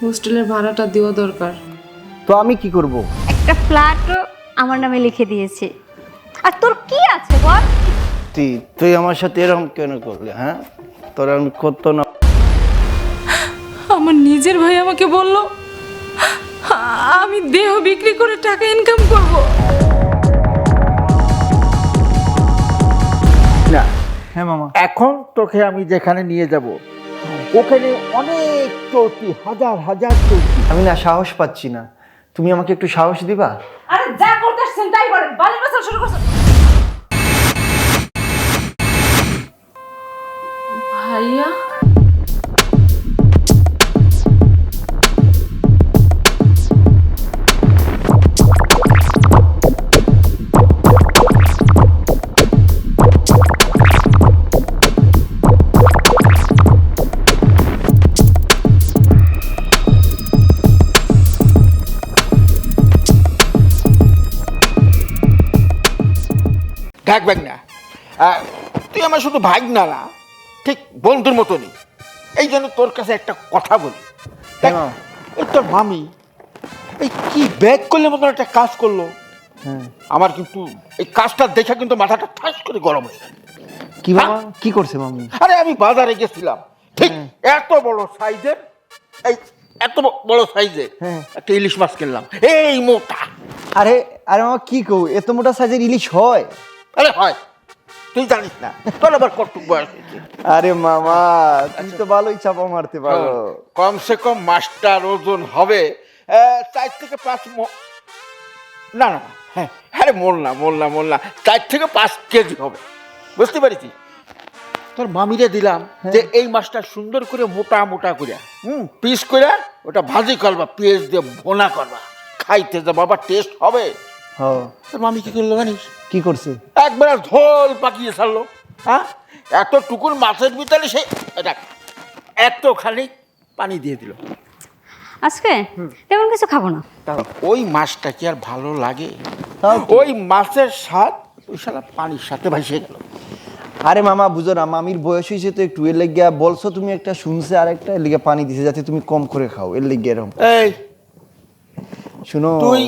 হোস্টেলের ভাড়াটা দেওয়া দরকার। তো আমি কি করব? একটা ফ্ল্যাটও আমার নামে লিখে দিয়েছে। আর তোর কি আছে বল? তুই তুই আমার সাথে এরকম কেন করলি হ্যাঁ? তোর আমি কত না আমার নিজের ভাই আমাকে বলল আমি দেহ বিক্রি করে টাকা ইনকাম করব। না। হ্যাঁ মামা। এখন তোকে আমি যেখানে নিয়ে যাব ওখানে অনেক চৌকি হাজার হাজার চৌকি আমি না সাহস পাচ্ছি না। তুমি আমাকে একটু সাহস দিবা? আরে যা করতেছেন তাই করেন বালের বাসা শুরু করছেন। ভাইয়া? থাকবেন না তুই আমার শুধু ভাই না না ঠিক বন্ধুর মতনই। এই জন্য তোর কাছে একটা কথা বলি। দেখ, হ্যাঁ। এই তোর মামি এই কি ব্যাগ করলে মতন একটা কাজ করল? হ্যাঁ। আমার কিন্তু এই কাজটা দেখে কিন্তু মাথাটা ঠাস করে গরম হয়ে গেল। কি মামা কি করছে মামি? আরে আমি বাজারে গেছিলাম ঠিক এত বড় সাইজের এই এত বড় সাইজের হ্যাঁ। একটা ইলিশ মাছ কিনলাম এই মোটা। আরে আরে মামা কি কও এত মোটা সাইজের ইলিশ হয়? আরে হয়। তুই জানিস না। তোর আবার কটুক বয়স হয়েছে। আরে মামা তুমি তো ভালোই চাপা মারতে পারো। কমসে কম মাছটার ওজন হবে আহ, চার থেকে পাঁচ ম- না না না, হ্যাঁ আরে মোল না মোল না মোল না চার থেকে পাঁচ কেজি হবে। বুঝতে পেরেছি তোর মামিরে দিলাম যে এই মাছটা সুন্দর করে মোটা মোটা করে হুম। পিস করে ওটা ভাজি করবা পেঁয়াজ দিয়ে ভোনা করবা। খাইতে যা বাবা টেস্ট হবে। তোর মামি কি করল জানিস? কি করছে? একবার ঝোল পাকিয়ে ছাড়লো। হ্যাঁ? এত টুকুর মাছের ভিতরে সে এটা এতখানি পানি দিয়ে দিল। আজকে? তেমন কিছু খাব না। ওই মাছটা কি আর ভালো লাগে? ওই মাছের স্বাদ ওই সালা পানির সাথে ভাসে গেল। আরে মামা বুঝো না মামির বয়স হয়েছে তো একটু। এর লেগিয়া বলছো তুমি একটা শুনছে আর একটা এর লেগে পানি দিছে যাতে তুমি কম করে খাও। এর লেগে এরকম এই শুনো। তুই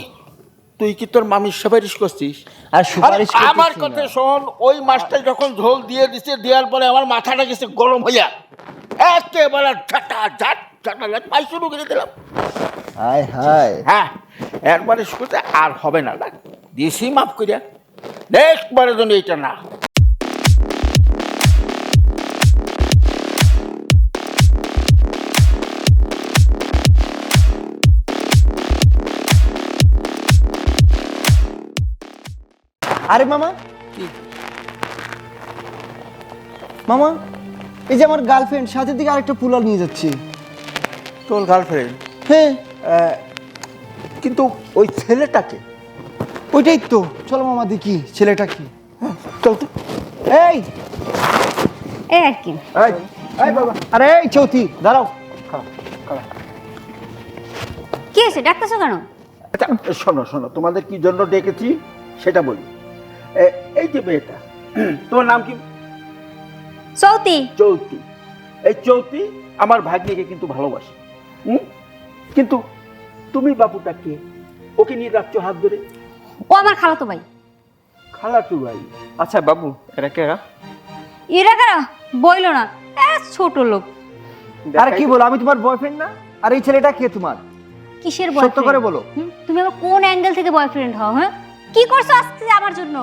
তুই কি তোর মামির সুপারিশ করছিস? আর সুপারিশ আমার কথা শোন ওই মাছটা যখন ঝোল দিয়ে দিছে দেওয়ার পরে আমার মাথাটা গেছে গরম হইয়া। একেবারে ঝাটা ঝাট ঝাটা ঝাট পাই শুরু করে দিলাম। হায় হায়। হ্যাঁ একবারে শুতে আর হবে না। দেখ দিয়েছি মাফ করিয়া। নেক্সট বারের জন্য এটা না আরে মামা। মামা এই যে আমার গার্লফ্রেন্ড সাথে দিকে আরেকটা পুলাল নিয়ে যাচ্ছে। তোর গার্লফ্রেন্ড হ্যাঁ। কিন্তু ওই ছেলেটাকে ওইটাই তো। চলো মামা দেখি ছেলেটা কি। চল তো। এই। এই আর কি। এই, এই বাবা। আরে এই চৌথি দাঁড়াও। কি হয়েছে? ডাকতেছো কেন? আচ্ছা শোনো শোনো তোমাদের কি জন্য ডেকেছি সেটা বলি। এই যে মেয়েটা তোমার নাম কি? সৌতি চৌতি। এই চৌতি আমার ভাগ্নিকে কিন্তু ভালোবাসে। হুম? কিন্তু তুমি বাবুটা কে? ওকে নিয়ে যাচ্ছ হাত ধরে? ও আমার খালাতো ভাই। খালাতু ভাই। আচ্ছা বাবু এরা কেরা? এরা কারা? বইলো না। এ, ছোট লোক। আরে কি বলো আমি তোমার বয়ফ্রেন্ড না? আর এই ছেলেটা কে তোমার? কিসের সত্য বয়ফ্রেন্ড করে বলো। তুমি আমার কোন অ্যাঙ্গেল থেকে বয়ফ্রেন্ড হও হ্যাঁ? কি করছ আজকে আমার জন্য?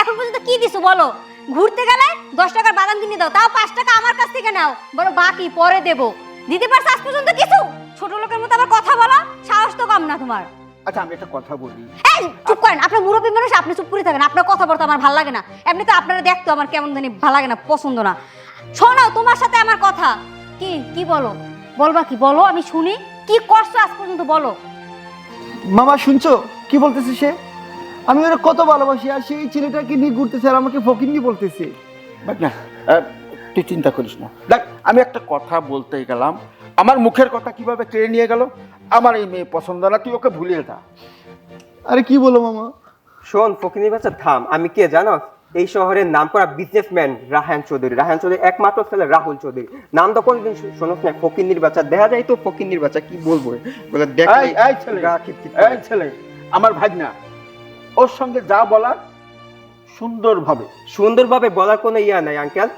এখন পর্যন্ত কি দিছো বলো? ঘুরতে গেলে দশ টাকার বাদাম কিনে দাও তাও পাঁচ টাকা আমার কাছ থেকে নাও। বলো বাকি পরে দেবো। দিতে পারছ আজ পর্যন্ত কিছু? ছোট লোকের মতো আবার কথা বলো সাহস তো কম না তোমার। আচ্ছা আমি একটা কথা বলি। এই চুপ করেন আপনার মুরব্বী মানুষ আপনি চুপ করে থাকেন আপনার কথাবার্তা আমার ভালো লাগে না। এমনি তো আপনারা দেখতো আমার কেমন জানি ভালো লাগে না পছন্দ না। শোনো তোমার সাথে আমার কথা। কি কি বলো? বলবা কি? বলো আমি শুনি। কি করছ আজ পর্যন্ত বলো। মামা শুনছো? কি বলতেছে সে? আমি ওরা কত ভালোবাসি আর সেই ছেলেটাকে নিয়ে ঘুরতেছে আর আমাকে ফকিন্নি বলতেছে? দেখ না আহ, তুই চিন্তা করিস না। দেখ আমি একটা কথা বলতে গেলাম। আমার মুখের কথা কীভাবে কেড়ে নিয়ে গেল আমার এই মেয়ে পছন্দ না তুই ওকে ভুলিয়ে দা। আরে কি বলো মামা? শোন ফকিনি বাচ্চা থাম। আমি কে জানো? এই শহরের নাম করা বিজনেসম্যান রাহান চৌধুরী। রাহান চৌধুরী একমাত্র ছেলে রাহুল চৌধুরী। নাম তো কোনদিন শু- শোনোস না ফকিন্নির বাচ্চা। দেখা যায় তো ফকিন্নির বাচ্চা কি বলব? বলে দেখ এই এই ছেলে। এই ছেলে। আমার ভাগনা। ওর সঙ্গে যা বলার সুন্দরভাবে। সুন্দরভাবে বলার কোনো ইয়া নাই আঙ্কেল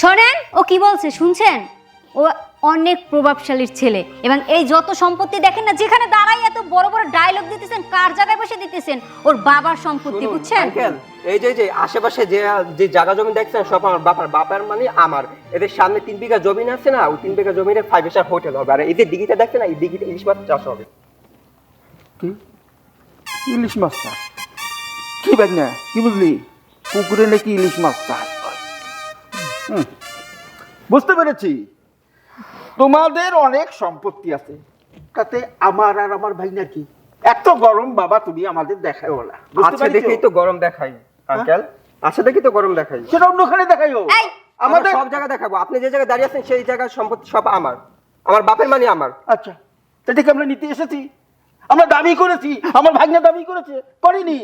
শোনেন ও কি বলছে শুনছেন? ও অনেক প্রভাবশালীর ছেলে এবং এই যত সম্পত্তি দেখেন না যেখানে দাঁড়াই এত বড় বড় ডায়লগ দিতেছেন কার জায়গায় বসে দিতেছেন ওর বাবার সম্পত্তি বুঝছেন? আঙ্কেল এই যে যে আশেপাশে যে যে জায়গা জমি দেখছেন সব আমার বাবার বাবার মানে আমার। এদের সামনে তিন বিঘা জমি আছে না ওই তিন বিঘা জমিতে ফাইভ স্টার হোটেল হবে। আর এই যে দিঘিটা দেখছেন না এই দিঘিটা ইলিশ মাছ চাষ হবে। কি? ইলিশ মাছ চাষ? কি ভাগনা কি বুঝলি? পুকুরে নাকি ইলিশ মাছ চাষ হয়। বুঝতে পেরেছি। তোমাদের অনেক সম্পত্তি আছে। তাতে আমার আর আমার ভাইনার কি এত গরম বাবা তুমি আমাদের দেখায় ওলা বুঝতে আচ্ছা দেখেই তো গরম দেখাই আঙ্কেল আচ্ছা দেখি তো গরম দেখাই। সেটা অন্যখানে দেখাইও। আমাদের সব জায়গা দেখাবো। আপনি যে জায়গায় দাঁড়িয়ে আছেন সেই জায়গার সম্পত্তি সব আমার। আমার বাপের মানে আমার। আচ্ছা সেটাকে আমরা নিতে এসেছি। আমরা দাবি করেছি। আমার ভাগ্নে দাবি করেছে। করিনি।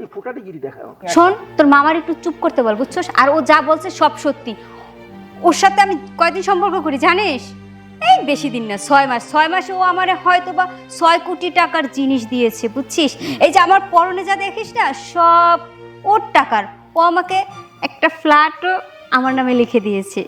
এই ফুটাটি গিরি দেখাও শোন তোর মামার একটু চুপ করতে বল বুঝছস? আর ও যা বলছে সব সত্যি। ওর সাথে আমি কয়দিন সম্পর্ক করি জানিস? এই বেশি দিন না ছয় মাস। ছয় মাসে ও আমারে হয়তো বা ছয় কোটি টাকার জিনিস দিয়েছে বুঝছিস? এই যে আমার পরনে যা দেখিস না সব ওর টাকার। ও আমাকে একটা ফ্ল্যাটও আমার নামে লিখে দিয়েছে।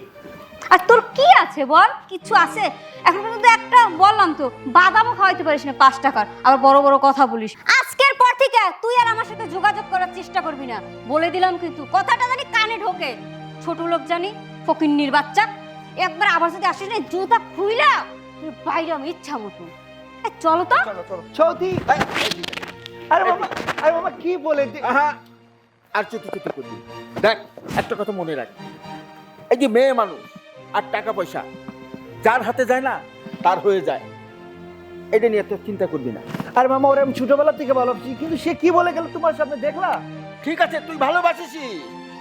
আর তোর কি আছে বল? কিছু আছে? এখন পর্যন্ত একটা বললাম তো বাদামও খাওয়াইতে পারিস না পাঁচ টাকার। আবার বড় বড় কথা বলিস। আজকের পর থেকে তুই আর আমার সাথে যোগাযোগ করার চেষ্টা করবি না। বলে দিলাম কিন্তু কথাটা জানি কানে ঢোকে। ছোট লোক জানি ফকিন্নির বাচ্চা। একবার আবার যদি আসিস না জুতা খুইলা তুই বাইরে আমি ইচ্ছা মতো। এই, চলো তো। সৌদি আরে মামা আরে মামা কি বলে দি- আহা আর চুটি চুটি করবি দেখ একটা কথা মনে রাখ। এই যে মেয়ে মানুষ আর টাকা পয়সা। যার হাতে যায় না, তার হয়ে যায়। এটা নিয়ে এত চিন্তা করবি না। আর মামা, ওরা আমি ছোটবেলা থেকে ভালোবাসি, কিন্তু সে কি বলে গেল তোমার সামনে? দেখলা? ঠিক আছে, তুই ভালোবাসিস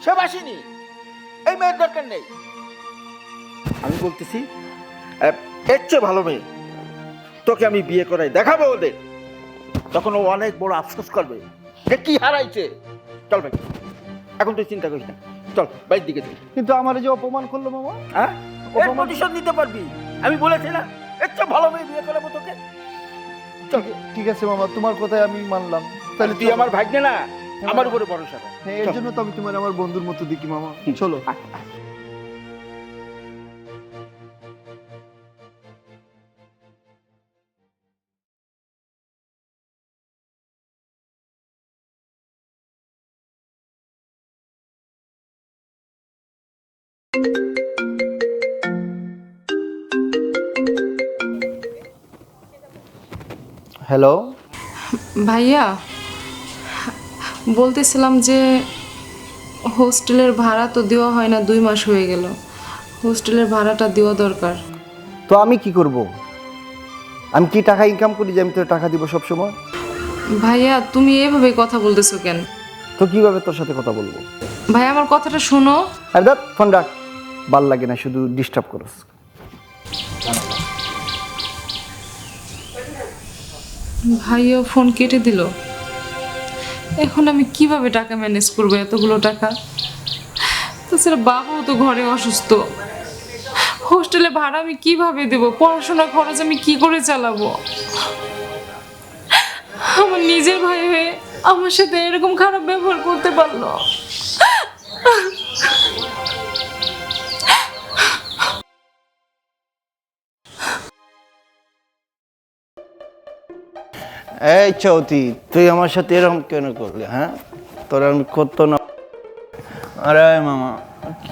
সে বাসিনি। এই মেয়ের দরকার নেই। আমি বলতেছি এর চেয়ে ভালো মেয়ে। তোকে আমি বিয়ে করাই, দেখাবো ওদের। তখন ও অনেক বড় আফসোস করবে যে কি হারাইছে। চল ভাই, এখন তুই চিন্তা করিস না। চল বাইর দিকে চল কিন্তু আমার যে অপমান করল মামা হ্যাঁ? এর অপমান- প্রতিশোধ নিতে পারবি। আমি বলেছি না এর চেয়ে ভালো মেয়ে বিয়ে করাবো তোকে। চল। ঠিক আছে মামা তোমার কথাই আমি মানলাম। তাহলে তুই আমার ভাগ্নে না আমার উপরে ভরসা রাখ। হ্যাঁ, এর জন্য তো আমি তোমার আমার বন্ধুর মতো দেখি মামা। চলো। হ্যালো? ভাইয়া বলতেছিলাম যে হোস্টেলের ভাড়া তো দেওয়া হয় না দুই মাস হয়ে গেল। হোস্টেলের ভাড়াটা দেওয়া দরকার। তো আমি কি করব? আমি কি টাকা ইনকাম করি যে আমি তো টাকা দিব সব সময় ভাইয়া তুমি এভাবে কথা বলতেছো কেন? তো কীভাবে তোর সাথে কথা বলব? ভাই আমার কথাটা শোনো। আর দেখ ফোন রাখ। ভালো লাগে না শুধু ডিস্টার্ব করস। ভাইয়া ফোন কেটে দিল। এখন আমি কীভাবে টাকা ম্যানেজ করব এতগুলো টাকা? তাছাড়া বাবাও তো ঘরে অসুস্থ। হোস্টেলে ভাড়া আমি কীভাবে দেব? পড়াশোনার খরচ আমি কি করে চালাবো? আমার নিজের ভাই হয়ে আমার সাথে এরকম খারাপ ব্যবহার করতে পারল। এই চৌতি তুই আমার সাথে এরকম কেন করলি হ্যাঁ? তোর আমি কত না আরে মামা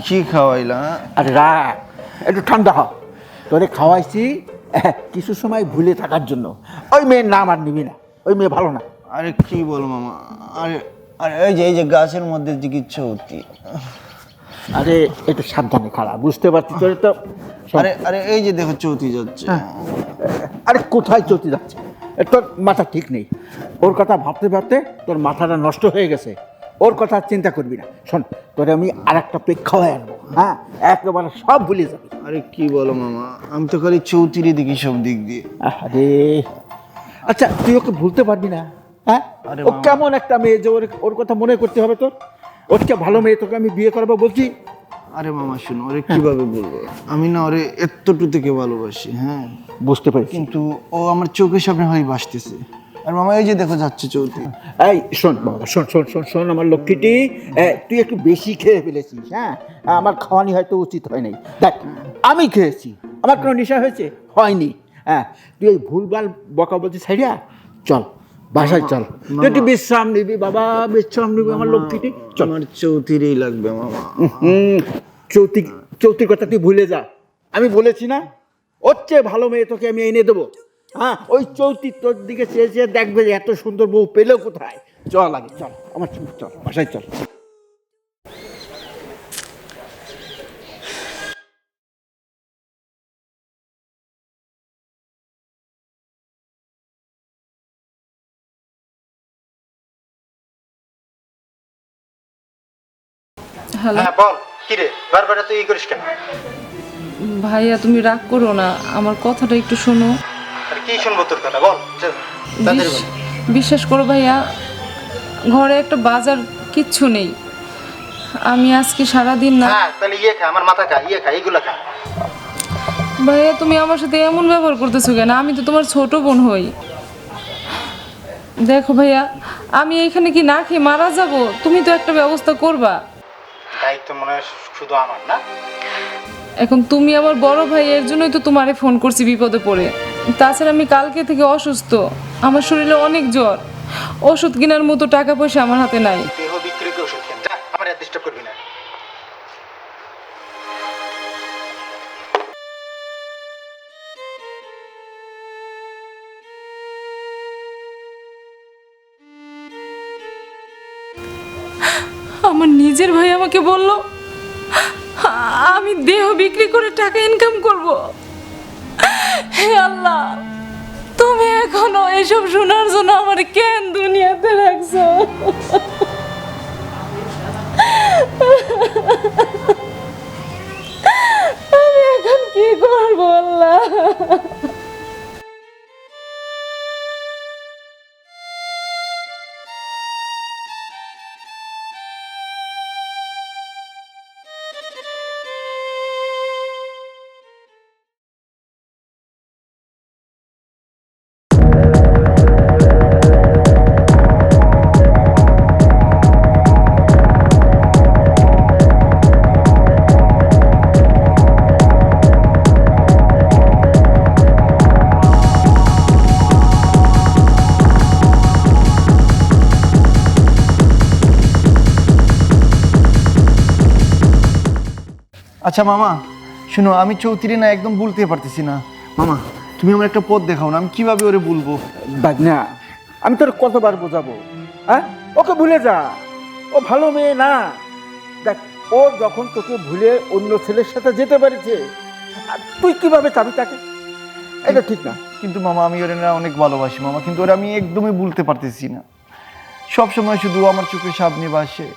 কি খাওয়াইলা হ্যাঁ? আরে রাখ একটু ঠান্ডা হ। তোরে খাওয়াইছি কিছু সময় ভুলে থাকার জন্য। ওই মেয়ের নাম আর নিবি না ওই মেয়ে ভালো না। আরে কি বল মামা আরে আরে এই যে এই যে গাছের মধ্যে কি চৌতি। আরে একটু সাবধানে খাড়া বুঝতে পারছি তোরে তো। আরে আরে এই যে দেখো চৌতি যাচ্ছে। আরে কোথায় চলতে যাচ্ছে? তোর মাথা ঠিক নেই। ওর কথা ভাবতে ভাবতে তোর মাথাটা নষ্ট হয়ে গেছে। ওর কথা চিন্তা করবি না। শোন তোরে আমি আর একটা প্রেক্ষা হয়ে আনব হ্যাঁ? একেবারে সব ভুলে যাবি। আরে কি বলো মামা আমি তো খালি চৌতিরই দেখি সব দিক দিয়ে। আরে আচ্ছা তুই ওকে ভুলতে পারবি না হ্যাঁ? আরে ও কেমন একটা মেয়ে যে ওর ওর কথা মনে করতে হবে তোর? ওর ভালো মেয়ে তোকে আমি বিয়ে করব বলছি। আরে মামা শুনো ওরে কীভাবে বলব? আমি না ওরে এতটু থেকে ভালোবাসি হ্যাঁ? বুঝতে পারছি। কিন্তু ও আমার চোখের সামনে হয়ে ভাসতেছে আর মামা এই যে দেখো যাচ্ছে চৌধুরী এই শোন বাবা শোন শোন শোন শোন আমার লক্ষ্মীটি। তুই একটু বেশি খেয়ে ফেলেছিস হ্যাঁ? আমার খাওয়ানি হয়তো উচিত হয় নাই। দেখ আমি খেয়েছি আমার কোনো নেশা হয়েছে? হয়নি হ্যাঁ? তুই এই ভুলভাল বকা বলছিস সাইডা চল বাসায় চল। তুই একটু বিশ্রাম নিবি বাবা বিশ্রাম নিবি আমার লক্ষ্মীটি। চল। আমার চৌধুরী লাগবে মামা। হুম। চৌতি চৌতির কথা তুই ভুলে যা। আমি বলেছি না? ওর চেয়ে ভালো মেয়ে তোকে আমি এনে দেবো। হ্যাঁ ওই চৌতি তোর দিকে চেয়ে চেয়ে দেখবে যে এত সুন্দর বউ পেল কোথায়। চল আগে চল আমার চল চল বাসায় চল। হ্যালো হ্যাঁ বল। কিরে বারবার তুই ই করিস কেন? ভাইয়া তুমি রাগ করো না আমার কথাটা একটু শোনো। আর কি শুনব তোর কথা বল। বিশ্বাস করো ভাইয়া ঘরে একটা বাজার কিচ্ছু নেই। আমি আজকে সারাদিন না হ্যাঁ তাহলে ইয়ে খা আমার মাথা খা ইয়ে খা এইগুলা খা। ভাইয়া তুমি আমার সাথে এমন ব্যবহার করতেছো কেন? আমি তো তোমার ছোট বোন হই। দেখো ভাইয়া আমি এখানে কি না খেয়ে মারা যাব? তুমি তো একটা ব্যবস্থা করবা। দায়িত্ব মনে হয় শুধু আমার না? এখন তুমি আমার বড় ভাই এর জন্যই তো তোমারে ফোন করছি বিপদে পড়ে। তাছাড়া আমি কালকে থেকে অসুস্থ। আমার শরীরে অনেক জ্বর। ওষুধ কেনার মতো টাকা পয়সা আমার হাতে নাই। আমার নিজের ভাই আমাকে বলল, আমি দেহ বিক্রি করে টাকা ইনকাম করব। হে আল্লাহ, তুমি এখনও এসব শোনার জন্য আমার কেন দুনিয়াতে রাখছো? আমি এখন কি করব আল্লাহ? আচ্ছা মামা শুনো আমি চৌধুরী না একদম বলতে পারতেছি না। মামা তুমি আমার একটা পথ দেখাও না আমি কীভাবে ওরে বলব? বাজনা আমি তোর কতবার বোঝাবো? হ্যাঁ? ওকে ভুলে যা। ও ভালো মেয়ে না। দেখ ও যখন তোকে ভুলে অন্য ছেলের সাথে যেতে পেরেছে আর তুই কীভাবে চাবি তাকে? এটা ঠিক না। কিন্তু মামা আমি ওরে না অনেক ভালোবাসি মামা কিন্তু ওরে আমি একদমই বলতে পারতেছি না। সবসময় শুধু আমার চোখের সামনে বাসে।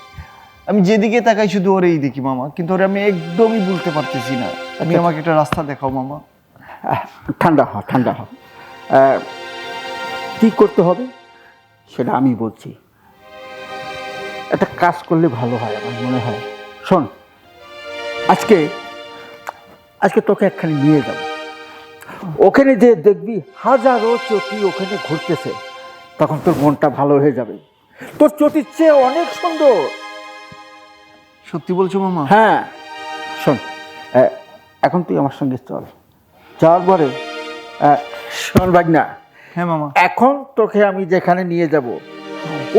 আমি যেদিকে তাকাই শুধু ওরেই দেখি মামা কিন্তু ওরে আমি একদমই বলতে পারতেছি না। তুমি আমাকে একটা রাস্তা দেখাও মামা। ঠান্ডা হ ঠান্ডা হ কি করতে হবে সেটা আমি বলছি। একটা কাজ করলে ভালো হয় আমার মনে হয়। শোন আজকে আজকে তোকে একখানে নিয়ে যাব। ওখানে যে দেখবি হাজারো চটি ওখানে ঘুরতেছে তখন তোর মনটা ভালো হয়ে যাবে। তোর চটির চেয়ে অনেক সুন্দর। সত্যি বলছো মামা? হ্যাঁ। শোন এখন তুই আমার সঙ্গে চল। যাওয়ার পরে শোন বাগনা হ্যাঁ মামা। এখন তোকে আমি যেখানে নিয়ে যাব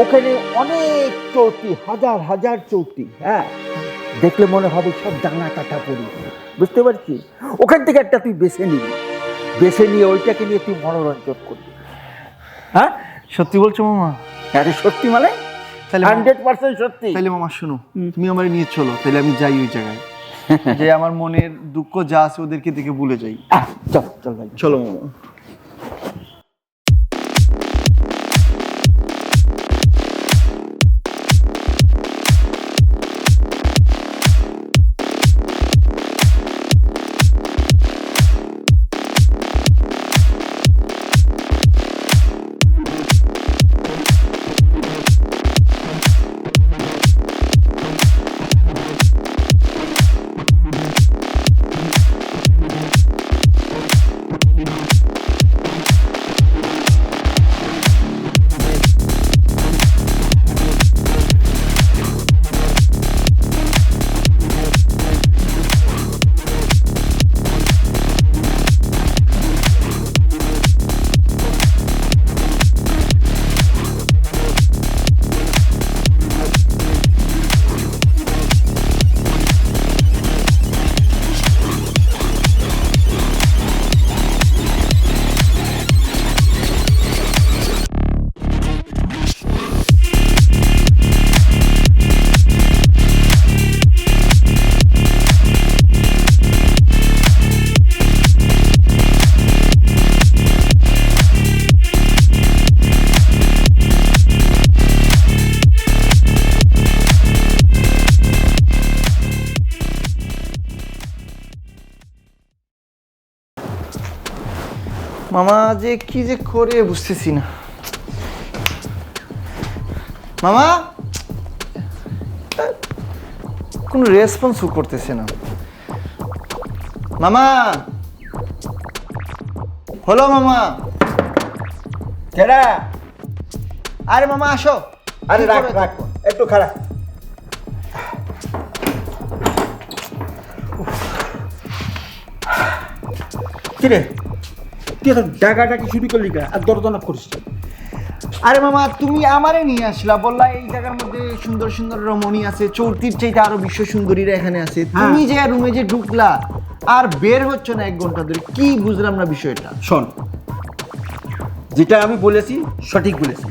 ওখানে অনেক চৌকি হাজার হাজার চৌকি হ্যাঁ? দেখলে মনে হবে সব ডাঙা কাটা পড়ি বুঝতে পারছিস? ওখান থেকে একটা তুই বেছে নিবি। বেছে নিয়ে ওইটাকে নিয়ে তুই মনোরঞ্জন করবি। হ্যাঁ? সত্যি বলছো মামা? আরে সত্যি মানে? হান্ড্রেড পার্সেন্ট সত্যি। তাহলে মামা শোনো তুমি আমার নিয়ে চলো তাহলে আমি যাই ওই জায়গায়। যে আমার মনের দুঃখ যা আছে ওদেরকে দেখে ভুলে যাই। চলো চল ভাই। চলো মামা। মামা যে কি যে করে বুঝতেছি না। মামা কোনো রেসপন্সও করতেছে না। মামা হলো মামা। কেডা? আরে মামা আসো। আরে রাখ রাখ একটু খারাপ কিরে তুই এখন ডাকাটাকি শুরু করলি কা? আর করিস আরে মামা তুমি আমারে নিয়ে আসলা বললা এই জায়গার মধ্যে সুন্দর সুন্দর রমণী আছে চাইতে আরও বিশ্ব সুন্দরীরা এখানে আছে। তুমি যে রুমে যে ঢুকলা আর বের হচ্ছ না এক ঘণ্টা ধরে কি বুঝলাম না বিষয়টা? শোন যেটা আমি বলেছি সঠিক বলেছি।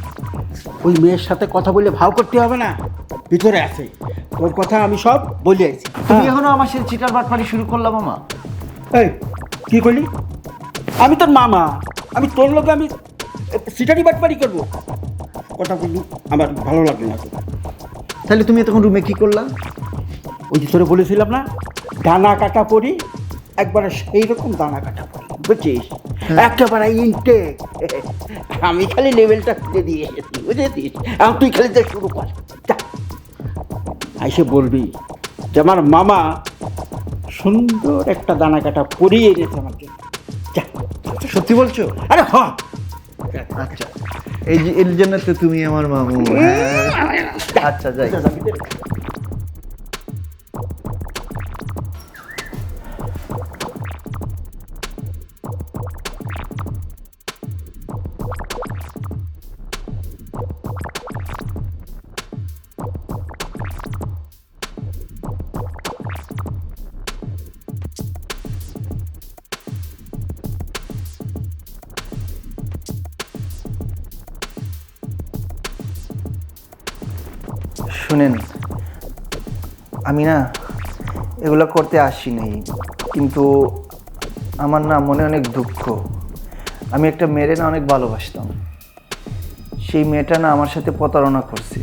ওই মেয়ের সাথে কথা বলে ভাও করতে হবে না ভিতরে আছে। ওর কথা আমি সব বলে আছি তুমি এখনও আমার সাথে চিটার বাটপাড়ি শুরু করলাম মামা। এই কি করলি? আমি তোর মামা। আমি তোর লোকে আমি সিটারি বাটপারি করব। কথা বললি আমার ভালো লাগল না তাহলে তুমি তখন রুমে কী করলা? ওই যে তোরে বলেছিলাম না দানা কাটা পরি একবারে সেই রকম দানা কাটা পরি বুঝছিস? একেবারে ইনটেক আমি খালি লেভেলটা খুঁজে দিয়ে এসেছি বুঝেছিস? এখন তুই খালি দেখ শুরু কর যা। আইসে বলবি যে আমার মামা সুন্দর একটা দানা কাটা পরিয়ে এনেছে যা সত্যি বলছো? আরে হ। আচ্ছা এই যে এর জন্য তো তুমি আমার মামু। আচ্ছা যাই। শুনেন, আমি না এগুলো করতে আসি নাই, কিন্তু আমার না মনে অনেক দুঃখ। আমি একটা মেয়েরে না অনেক ভালোবাসতাম। সেই মেয়েটা না আমার সাথে প্রতারণা করছে।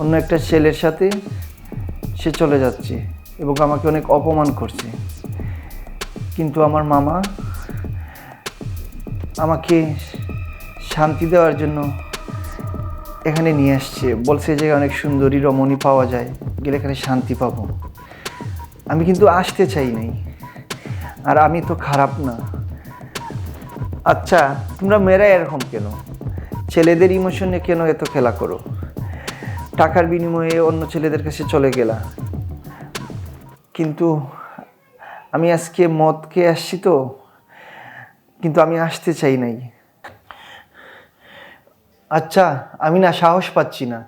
অন্য একটা ছেলের সাথে সে চলে যাচ্ছে এবং আমাকে অনেক অপমান করছে। কিন্তু আমার মামা আমাকে শান্তি দেওয়ার জন্য এখানে নিয়ে আসছে। বলছে যে অনেক সুন্দরী রমণী পাওয়া যায়, গেলে এখানে শান্তি পাবো। আমি কিন্তু আসতে চাই নাই। আর আমি তো খারাপ না। আচ্ছা তোমরা মেয়েরা এরকম কেন? ছেলেদের ইমোশনে কেন এত খেলা করো? টাকার বিনিময়ে অন্য ছেলেদের কাছে চলে গেলা। কিন্তু আমি আজকে মদ খেয়ে আসছি তো। কিন্তু আমি আসতে চাই নাই। আচ্ছা আমি না সাহস পাচ্ছি না।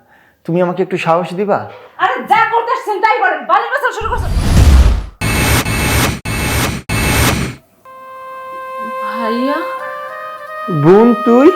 তুমি আমাকে একটু সাহস দিবা? আরে যা করতেছেন তাই করেন বালের বাসা শুরু করছেন। ভাইয়া? বোন তুই?